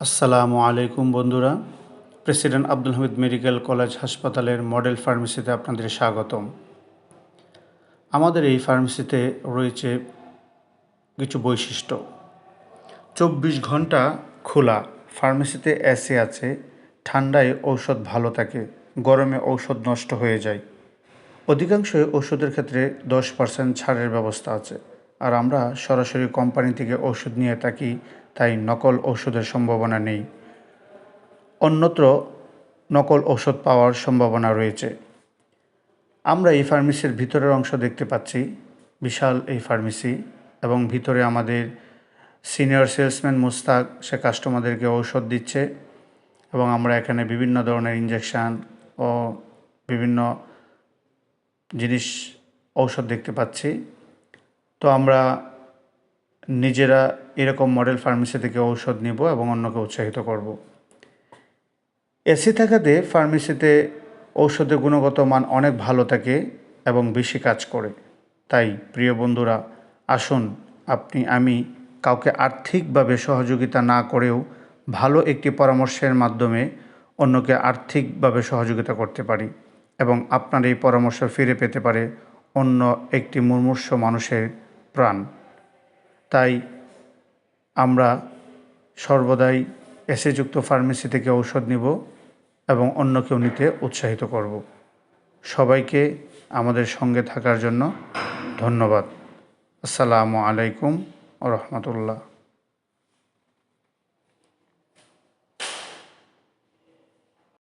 আসসালামু আলাইকুম বন্ধুরা। President Abdul Hamid medical college হাসপাতালের মডেল ফার্মেসিতে আপনাদের স্বাগতম। আমাদের এই ফার্মেসিতে রয়েছে কিছু বৈশিষ্ট্য। চব্বিশ ঘণ্টা খোলা, ফার্মেসিতে এসি আছে, ঠান্ডায় ঔষধ ভালো থাকে, গরমে ঔষধ নষ্ট হয়ে যায়। অধিকাংশ ওষুধের ক্ষেত্রে দশ পার্সেন্ট ছাড়ের ব্যবস্থা আছে। আর আমরা সরাসরি কোম্পানি থেকে ওষুধ নিয়ে থাকি, তাই নকল ওষুধের সম্ভাবনা নেই। অন্যত্র নকল ওষুধ পাওয়ার সম্ভাবনা রয়েছে। আমরা এই ফার্মেসির ভিতরের অংশ দেখতে পাচ্ছি, বিশাল এই ফার্মেসি এবং ভিতরে আমাদের সিনিয়র সেলসম্যান মুস্তাক, সে কাস্টমারদেরকে ঔষধ দিচ্ছে এবং আমরা এখানে বিভিন্ন ধরনের ইঞ্জেকশান ও বিভিন্ন জিনিস ঔষধ দেখতে পাচ্ছি। তো আমরা নিজেরা এরকম মডেল ফার্মেসি থেকে ঔষধ নিব এবং অন্যকে উৎসাহিত করব। এসি থাকাতে ফার্মেসিতে ঔষধের গুণগত মান অনেক ভালো থাকে এবং বেশি কাজ করে। তাই প্রিয় বন্ধুরা, আসুন আপনি, আমি কাউকে আর্থিকভাবে সহযোগিতা না করেও ভালো একটি পরামর্শের মাধ্যমে অন্যকে আর্থিকভাবে সহযোগিতা করতে পারি এবং আপনার এই পরামর্শ ফিরে পেতে পারে অন্য একটি মুমূর্ষ মানুষের প্রাণ। তাই আমরা সর্বদাই এসেযুক্ত ফার্মেসি থেকে ঔষধ নিব এবং অন্যকেও নিতে উৎসাহিত করব। সবাইকে আমাদের সঙ্গে থাকার জন্য ধন্যবাদ। আসসালামু আলাইকুম রহমতুল্লাহ